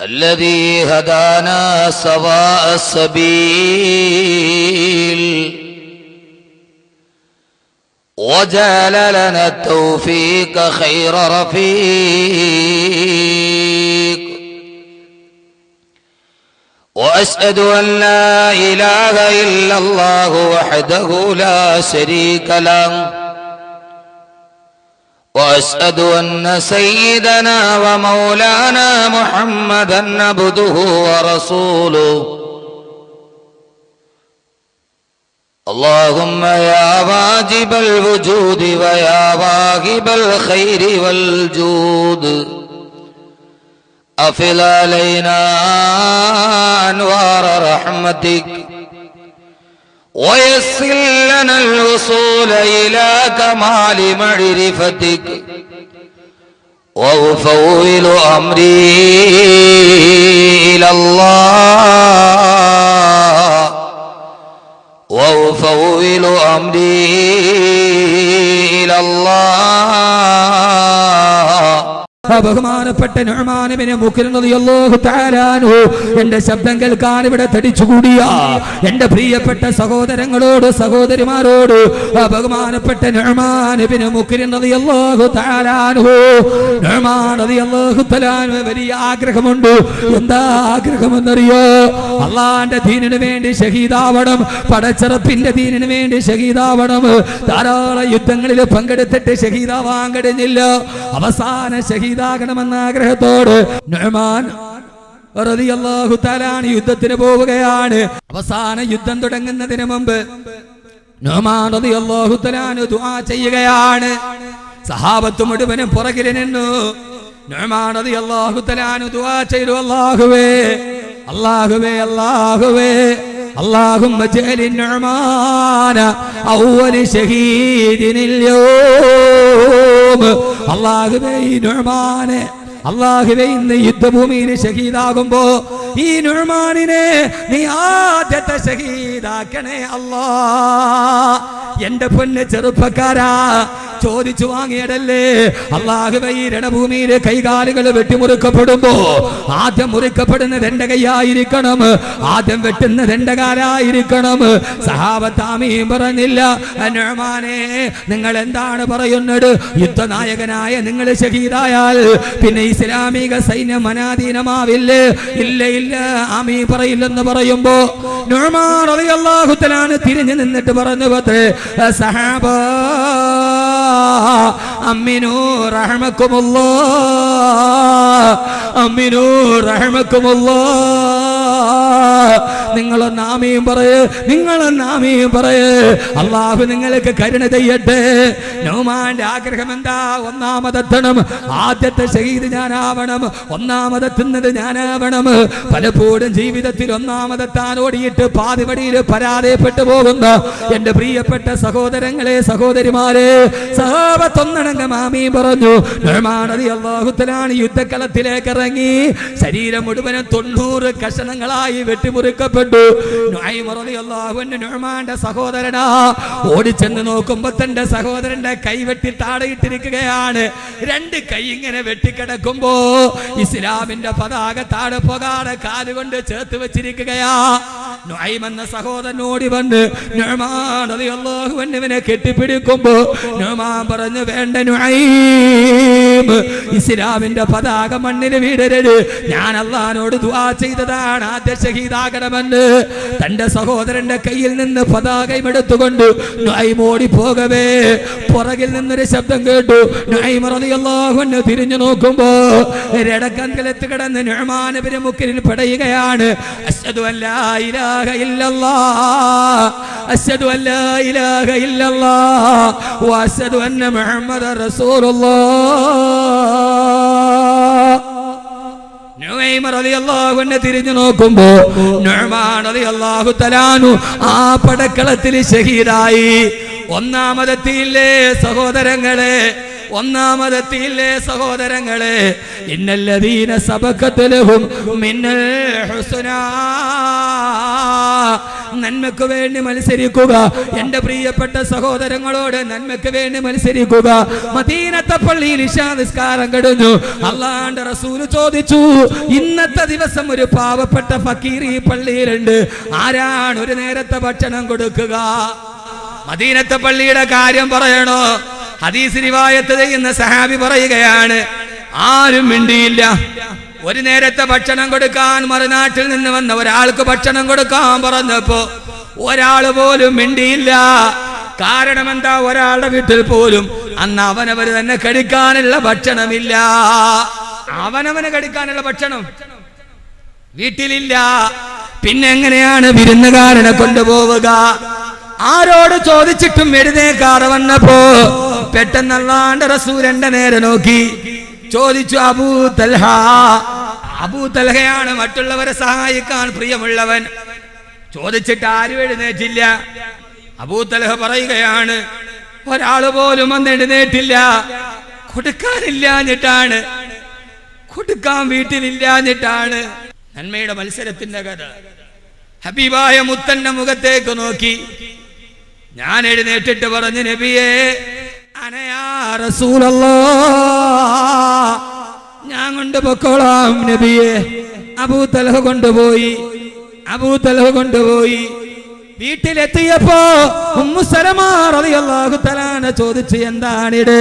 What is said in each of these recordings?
الذي هدانا سواء السبيل. وجعل لنا التوفيق خير رفيق. وأشهد أن لا إله إلا الله وحده لا شريك له. واشهد ان سيدنا ومولانا محمدا عبده ورسوله اللهم يا واجب الوجود ويا واهب الخير والجود افل علينا انوار رحمتك ويسر لنا الوصول إلى كمال معرفتك. وأفوض أمري إلى الله. وأفوض أمري ആ ബഹുമാനപ്പെട്ട നൊഹമാനവിനെ മുക്കിരുന്നതിയല്ലോഹുത്താരാനോ എന്റെ ശബ്ദം കേൾക്കാൻ ഇവിടെ തടിച്ചുകൂടിയ എന്റെ പ്രിയപ്പെട്ട സഹോദരങ്ങളോട് സഹോദരിമാരോട് ആ ബഹുമാനപ്പെട്ട നൊഹമാനവിനെ മുക്കിരുന്നതിയല്ലോഹുത്താരാനോ നൊഹമാനതിയല്ലോഹുത്തലാനോ വലിയ ആഗ്രഹമുണ്ട്. എന്താ ആഗ്രഹമെന്നറിയോ? അള്ളാന്റെ ദീനിനു വേണ്ടി ഷഹീദാവണം പടച്ചറപ്പിന്റെ ദീനിനു വേണ്ടി ഷഹീദാവണം. ധാരാളം യുദ്ധങ്ങളിൽ പങ്കെടുത്തിട്ട് ഷഹീദാവാൻ കഴിഞ്ഞില്ല. അവസാന ഷഹീദ് ഷഹീദാകണമെന്ന ആഗ്രഹത്തോട് നുഅ്മാൻ റളിയല്ലാഹു തആലാൻ യുദ്ധത്തിന് പോവുകയാണ് അവസാന യുദ്ധം തുടങ്ങുന്നതിന് മുമ്പ് നുഅ്മാൻ റളിയല്ലാഹു തആലാൻ ദുആ ചെയ്യുകയാണ് സഹാബത്ത് മുഴുവനും പുറകിൽ നിന്നു നുഅ്മാൻ റളിയല്ലാഹു തആലാൻ ദുആ ചെയ്തു അല്ലാഹുവേ അല്ലാഹുവേ അല്ലാഹുവേ اللهم اجعل النعمان أول شهيد اليوم അള്ളാഹുവേ ഈ നുഴമാനെ അള്ളാഹുവേ ഇന്ന് യുദ്ധഭൂമിയിൽ ഷഹീദാകുമ്പോ ഈ നുഴമാനിനെ നീ ആദ്യത്തെ ഷഹീദാക്കണേ അല്ലാ. എന്റെ പൊന്ന് ചെറുപ്പക്കാരാ ചോദിച്ചു വാങ്ങിയതല്ലേ? അള്ളാഹുവേ ഈ രണഭൂമിയിലെ കൈകാലുകൾ വെട്ടിമുറുക്കപ്പെടുമ്പോ ആദ്യം മുറിക്കപ്പെടുന്നത് എന്റെ കൈയായിരിക്കണം ആദ്യം വെട്ടുന്നത് എന്റെ കാലായിരിക്കണം. സഹാബത്താമിയും പറഞ്ഞില്ല നിങ്ങൾ എന്താണ് പറയുന്നത്? യുദ്ധനായകനായ നിങ്ങൾ ഷഹീദായാൽ പിന്നെ ഇസ്ലാമിക സൈന്യം അനാധീനമാവില്ലേ? ഇല്ല ഇല്ല. ആമീ പറയില്ലെന്ന് പറയുമ്പോ തആല തിരിഞ്ഞു നിന്നിട്ട് പറഞ്ഞു പത്രേ സഹാബ അമ്മിനു റഹ്മക്കുമുല്ലാ അമ്മിനു റഹ്മക്കുമുല്ലാ നിങ്ങളൊന്ന് നാമയും പറയേ നിങ്ങൾ നാമയും പറയേ. അള്ളാഹു നിങ്ങൾക്ക് കരുണ ചെയ്യട്ടെ. നോമാന്റെ ആഗ്രഹം എന്താ ഒന്നാമതെത്തണം. ആദ്യത്തെ ഷഹീദ് ഞാനാവണം. ഒന്നാമതെത്തുന്നത് ഞാനാവണം. പലപ്പോഴും ജീവിതത്തിൽ ഒന്നാമതെത്താൻ ഓടിയിട്ട് പാതിപടിയിൽ പരാജയപ്പെട്ടു പോകുന്ന എന്റെ പ്രിയപ്പെട്ട സഹോദരങ്ങളെ സഹോദരിമാരെ സഹാബത്തൊന്നണങ്ക മാമി പറഞ്ഞു നിർമ്മാണതി അള്ളാഹുത്തലാണ് യുദ്ധക്കളത്തിലേക്ക് ഇറങ്ങി ശരീരം മുഴുവനും തൊണ്ണൂറ് കഷണങ്ങളായി വെട്ടിമുറിക്കപ്പെട്ടു. അള്ളാഹുവിന്റെ നുഹ്മാന്റെ സഹോദരനാ. ഓടിച്ചെന്ന് നോക്കുമ്പോ തന്റെ സഹോദരന്റെ കൈ വെട്ടി താഴെയിട്ടിരിക്കുകയാണ് രണ്ട് കൈ ഇങ്ങനെ വെട്ടിക്കിടക്കുമ്പോ ഇസ്ലാമിന്റെ പതാക താഴെ പോകാതെ കാലുകൊണ്ട് ചേർത്ത് വെച്ചിരിക്കുകയാ. എന്ന സഹോദരനോടി വന്ന് നുഴമാണതിനെ കെട്ടിപ്പിടിക്കുമ്പോ നുമാൻ പറഞ്ഞു വേണ്ട നുഐം ഇസ്ലാമിന്റെ പതാക മണ്ണിന് വീടരുത്. ഞാൻ അള്ളഹാനോട് ദുആ ചെയ്തതാണ് ആദ്യ ഷഹീദാകണമെന്ന്. തന്റെ സഹോദരന്റെ കയ്യിൽ നിന്ന് പതാകയും എടുത്തുകൊണ്ട് മോടി പോകവേ പുറകിൽ നിന്നൊരു ശബ്ദം കേട്ടു. അൻഹു തിരിഞ്ഞു നോക്കുമ്പോ രടക്കങ്കലത്ത് കിടന്ന് നുഅ്മാനബിന് മുക്കിൽ പെടയുകയാണ്. അശ്ഹദു അല്ലാ ഇലാഹ ഇല്ലല്ലാഹ് അശ്ഹദു അല്ലാ ഇലാഹ വഅശ്ഹദു അന്ന മുഹമ്മദ് റസൂലുള്ളാഹ് തിരിഞ്ഞു നോക്കുമ്പോ അള്ളാഹു തലാനു ആ പടക്കളത്തിൽ ഷഹീദായി ഒന്നാമതെത്തിയില്ലേ സഹോദരങ്ങളെ? ഒന്നാമതെത്തിയില്ലേ സഹോദരങ്ങളെ? ഇന്നല്ലദീന സബക്കത്തിലും മിന്നൽ ഹുസ്നാ. നന്മയ്ക്ക് വേണ്ടി മത്സരിക്കുക. എന്റെ പ്രിയപ്പെട്ട സഹോദരങ്ങളോട് നന്മയ്ക്ക് വേണ്ടി മത്സരിക്കുക. മദീനത്തെ പള്ളിയിൽ നിസ്കാരം കഴിഞ്ഞു. അള്ളാണ്ട് റസൂൽ ചോദിച്ചു ഇന്നത്തെ ദിവസം ഒരു പാവപ്പെട്ട ഫക്കീർ ഈ പള്ളിയിലുണ്ട്. ആരാണ് ഒരു നേരത്തെ ഭക്ഷണം കൊടുക്കുക? മദീനത്തെ പള്ളിയുടെ കാര്യം പറയണോ? ഹദീസ് റിവായത്ത് ചെയ്യുന്ന സഹാബി പറയുകയാണ് ആരും മിണ്ടിയില്ല. ഒരു നേരത്തെ ഭക്ഷണം കൊടുക്കാൻ മറുനാട്ടിൽ നിന്ന് വന്ന ഒരാൾക്ക് ഭക്ഷണം കൊടുക്കാൻ പറഞ്ഞപ്പോ ഒരാൾ പോലും മിണ്ടിയില്ല. കാരണം എന്താ? ഒരാളുടെ വീട്ടിൽ പോലും അന്ന് അവനവര് തന്നെ കഴിക്കാനുള്ള ഭക്ഷണമില്ല. അവനവന് കഴിക്കാനുള്ള ഭക്ഷണം വീട്ടിലില്ല. പിന്നെ എങ്ങനെയാണ് വിരുന്നുകാരനെ കൊണ്ടുപോവുക? ആരോട് ചോദിച്ചിട്ടും എഴുന്നേക്കാറ് വന്നപ്പോ പെട്ടെന്നല്ലാണ്ട് റസൂലന്റെ നേരെ നോക്കി. ചോദിച്ചു അബൂ തൽഹ അബൂ തൽഹയാണ് മറ്റുള്ളവരെ സഹായിക്കാൻ പ്രിയമുള്ളവൻ. ചോദിച്ചിട്ട് ആരും എഴുന്നേറ്റില്ല. അബൂ തൽഹ പറയുകയാണ് ഒരാൾ പോലും അന്ന് എഴുന്നേറ്റില്ല. കൊടുക്കാനില്ലാഞ്ഞിട്ടാണ്. കൊടുക്കാൻ വീട്ടിലില്ലാഞ്ഞിട്ടാണ്. നന്മയുടെ മത്സരത്തിന്റെ കഥ. ഹബീബായ മുത്തന്റെ മുഖത്തേക്ക് നോക്കി. ഞാൻ എഴുന്നേറ്റിട്ട് പറഞ്ഞു നബിയേ അനയാ റസൂലല്ലാ. ഞാൻ കൊണ്ടുപോക്കോളാം നബിയെ. അബൂ തലഹ കൊണ്ടുപോയി. അബൂ തലഹ കൊണ്ടുപോയി. വീട്ടിലെത്തിയപ്പോ ഉമ്മു സലമാ റളിയല്ലാഹു തആല ചോദിച്ചു എന്താണിത്?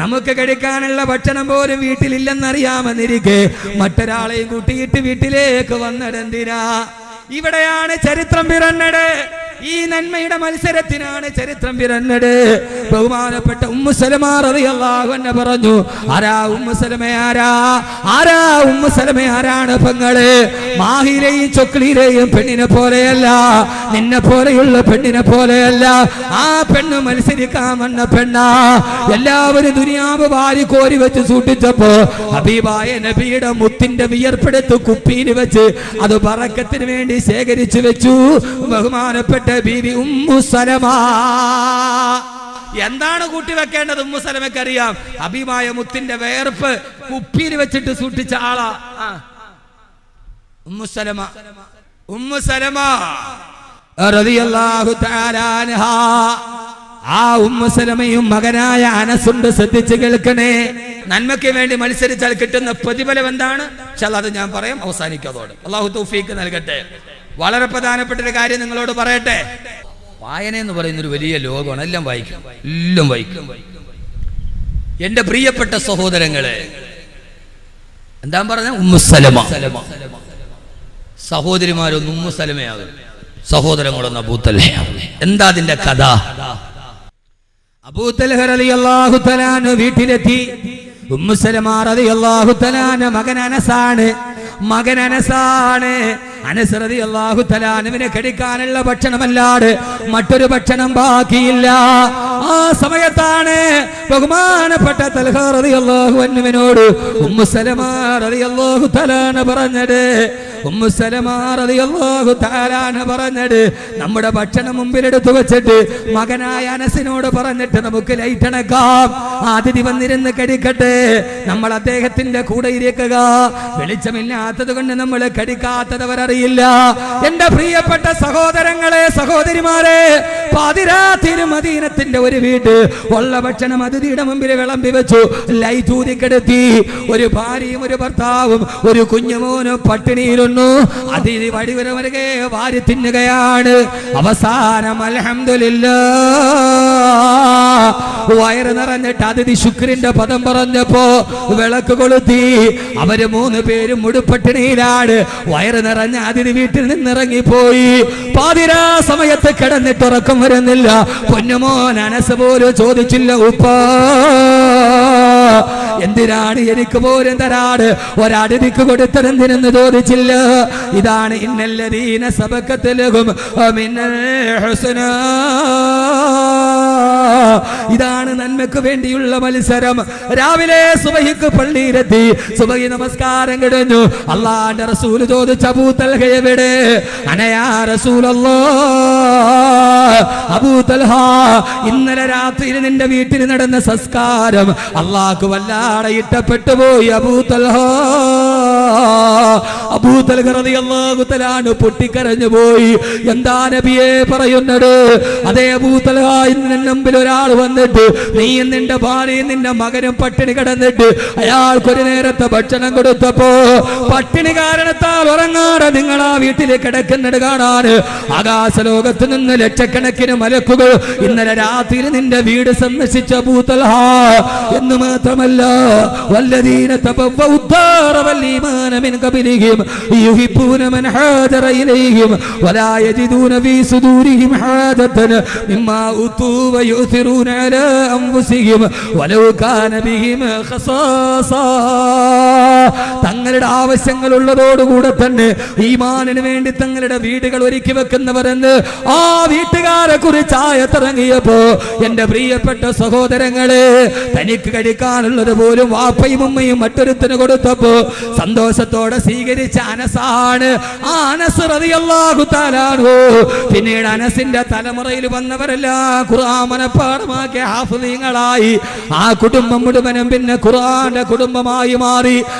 നമുക്ക് കഴിക്കാനുള്ള ഭക്ഷണം പോലും വീട്ടിലില്ലെന്നറിയാമെന്നിരിക്കെ. മറ്റൊരാളെയും കൂട്ടിയിട്ട് വീട്ടിലേക്ക് വന്നിടന്തിരാ ഇവിടെയാണ് ചരിത്രം പിറന്നത്. ഈ നന്മയുടെ മത്സരത്തിനാണ് ചരിത്രം പിറന്നത്. ബഹുമാനപ്പെട്ട ഉമ്മു സലമാ റളിയല്ലാഹു അൻഹ പറഞ്ഞു ആരാ ഉമ്മു സലമ ആരാ? ആരാ ആരാണ് പെങ്ങൾ? മാഹിലെയും ചൊക്ലിയിലെയും പെണ്ണിനെ പോലെയല്ല നിന്നെ പോലെയുള്ള പെണ്ണിനെ പോലെയല്ല. ആ പെണ്ണ് മത്സരിക്കാൻ വന്ന പെണ്ണാ. എല്ലാവരും ദുനിയാവ് വാരി കോരി വെച്ച് സൂക്ഷിച്ചപ്പോ ഹബീബായ നബിയുടെ മുത്തിന്റെ വിയർപ്പെടുത്ത് കുപ്പിയിൽ വെച്ച് അത് പറക്കത്തിന് വേണ്ടി ശേഖരിച്ചു വെച്ചു. ബഹുമാനപ്പെട്ട ബീവി ഉമ്മു സലമ. എന്താണ് കൂട്ടി വെക്കേണ്ടത് ഉമ്മു സലമയ്ക്ക് അറിയാം ഹബീബായ മുത്തിന്റെ വേർപ്പ് കുപ്പിയിൽ വെച്ചിട്ട് സൂക്ഷിച്ച ആളാ. Umm Salama. Umm Salama. ആ ഉമ്മസലമയും മകനായ അനസുണ്ട് ശ്രദ്ധിച്ച് കേൾക്കണേ. നന്മയ്ക്ക് വേണ്ടി മത്സരിച്ചാൽ കിട്ടുന്ന പ്രതിഫലം എന്താണ്? പക്ഷെ അത് ഞാൻ പറയാം അവസാനിക്കാതോടെ അള്ളാഹു തൗഫീക്ക് നൽകട്ടെ. വളരെ പ്രധാനപ്പെട്ട ഒരു കാര്യം നിങ്ങളോട് പറയട്ടെ. വായന എന്ന് പറയുന്ന ഒരു വലിയ ലോകമാണ്. എല്ലാം വായിക്കും. എല്ലാം വായിക്കും. എന്റെ പ്രിയപ്പെട്ട സഹോദരങ്ങളെ എന്താ പറഞ്ഞ? ഉമ്മുസലമ സഹോദരിമാരൊന്നും ഉമ്മുസലമയാകും സഹോദരങ്ങളൊന്നും അബൂത്തലയാകും എന്താ അതിന്റെ കഥ? വീട്ടിലെത്തി. ഉമ്മു സലമ റളിയല്ലാഹു തആല മകൻ അനസാണ്. മകൻ അനസാണ്. അനസ് അള്ളാഹു തലാനുവിനെ കടിക്കാനുള്ള ഭക്ഷണമല്ലാതെ മറ്റൊരു ഭക്ഷണം ബാക്കിയില്ല. ആ സമയത്താണ് ബഹുമാനപ്പെട്ട തൽഹ അള്ളാഹു അന്നുവിനോട് ഉമ്മു സലമ റളിയല്ലാഹു തആല പറഞ്ഞത്. പറഞ്ഞത്. നമ്മുടെ ഭക്ഷണം മുമ്പിലെടുത്തു വെച്ചിട്ട് മകനായ അനസിനോട് പറഞ്ഞിട്ട് നമുക്ക് ലൈറ്റ് അണക്കാം. അതിഥി വന്നിരുന്ന് കടിക്കട്ടെ. നമ്മൾ അദ്ദേഹത്തിന്റെ കൂടെ ഇരിക്കുക. വെളിച്ചമില്ലാത്തത് കൊണ്ട് നമ്മൾ കടിക്കാത്തത് അവരറിയില്ല. എന്റെ പ്രിയപ്പെട്ട സഹോദരങ്ങളെ സഹോദരിമാരെ പാതിരാത്തിരു മദീനത്തിന്റെ ഒരു വീട്. ഉള്ള ഭക്ഷണം അതിഥിയുടെ മുമ്പിൽ വിളമ്പി വെച്ചു. ലൈറ്റ് ഊതിക്കെടുത്തി ഒരു ഭാര്യയും ഒരു ഭർത്താവും ഒരു കുഞ്ഞുമോനും പട്ടിണിയിലൊന്നു അതിഥി വഴിവരെ വരികെ വാരി തിന്നുകയാണ്. അവസാനം അലഹമില്ല വയറ് നിറഞ്ഞിട്ട് അതിഥി ശുക്രിന്റെ പദം പറഞ്ഞപ്പോ വിളക്ക് കൊളുത്തി. അവർ മൂന്ന് പേരും മുടുപ്പട്ടിണിയിലാണ് വയറ് നിറഞ്ഞ അതിഥി വീട്ടിൽ നിന്നിറങ്ങിപ്പോയി. പാതിരാ സമയത്ത് കിടന്നിട്ട് ഉറക്കം വരുന്നില്ല. പൊന്നുമോൻ അനസ് പോലും ചോദിച്ചില്ല ഉപ്പ. എന്തിനാണ് എനിക്ക് പോലും തരാട്? ഒരടിതിക്ക് കൊടുത്തതെന്തിനെന്ന് ചോദിച്ചില്ല. ഇതാണ് ഇന്നല്ലതീന സബക്കത്തിലും മിന്നൽ ഹുസ്നാ. ഇതാണ് നന്മക്ക് വേണ്ടിയുള്ള മത്സരം. രാവിലെ സുബഹിക്ക് പള്ളിയിലെത്തി. സുബഹി നമസ്കാരം കിടഞ്ഞു അള്ളാന്റെ റസൂൽ ചോദിച്ച ഭൂതൽഹയവിടെ അനയാ റസൂലല്ലോ. അബൂത്തൽഹ ഇന്നലെ രാത്രിയിൽ നിന്റെ വീട്ടിൽ നടന്ന സംസ്കാരം. അള്ളാഹ് വല്ലാതെ ഇഷ്ടപ്പെട്ടു പോയി അബൂത്തൽഹ തആല പൊട്ടിക്കരഞ്ഞു പോയി. എന്താ നബിയെ പറയുന്നത്? അതേ അബൂത്തൽഹ ഇന്ന് മുമ്പിൽ ഒരാൾ വന്നിട്ട് നീയും നിന്റെ ഭാര്യയും നിന്റെ മകനും പട്ടിണി കിടന്നിട്ട് അയാൾക്ക് ഒരു നേരത്തെ ഭക്ഷണം കൊടുത്തപ്പോ പട്ടിണി കാരണത്താൽ ഉറങ്ങാതെ നിങ്ങൾ ആ വീട്ടിൽ കിടക്കുന്നത് കാണാൻ ആകാശലോകത്ത് നിന്ന് ലക്ഷക്കണക്കിന് മലക്കുകൾ ഇന്നലെ രാത്രിയിൽ നിന്റെ വീട് സന്ദർശിച്ച ഭൂതൽഹ എന്ന് മാത്രമല്ല വല്ലദീന തബവ്വഉ الدار والإيمان من قبلهم يحبون من هاجر إليهم ولا يجدون في صدورهم حاجة مما أوتوا ويؤثرون على أنفسهم ولو كان بهم خصاصة തങ്ങളുടെ ആവശ്യങ്ങൾ ഉള്ളതോടുകൂടെ തന്നെ ഈമാനിന് വേണ്ടി തങ്ങളുടെ വീടുകൾ ഒരുക്കി വെക്കുന്നവരെന്ന് ആ വീട്ടുകാരെ കുറിച്ച് ആയത്തിറങ്ങിയപ്പോ എന്റെ പ്രിയപ്പെട്ട സഹോദരങ്ങളെ തനിക്ക് കഴിക്കാനുള്ളത് പോലും വാപ്പയും ഉമ്മയും മറ്റൊരുത്തിന് കൊടുത്തപ്പോ സന്തോഷത്തോടെ സ്വീകരിച്ച അനസാണ്. അനസ് പിന്നീട് അനസിന്റെ തലമുറയിൽ വന്നവരെല്ലാം ഖുർആൻ മനപ്പാടമാക്കിയ ഹാഫുദീങ്ങളായി. ആ കുടുംബം മുഴുവനും പിന്നെ ഖുർആന്റെ കുടുംബമായി മാറി.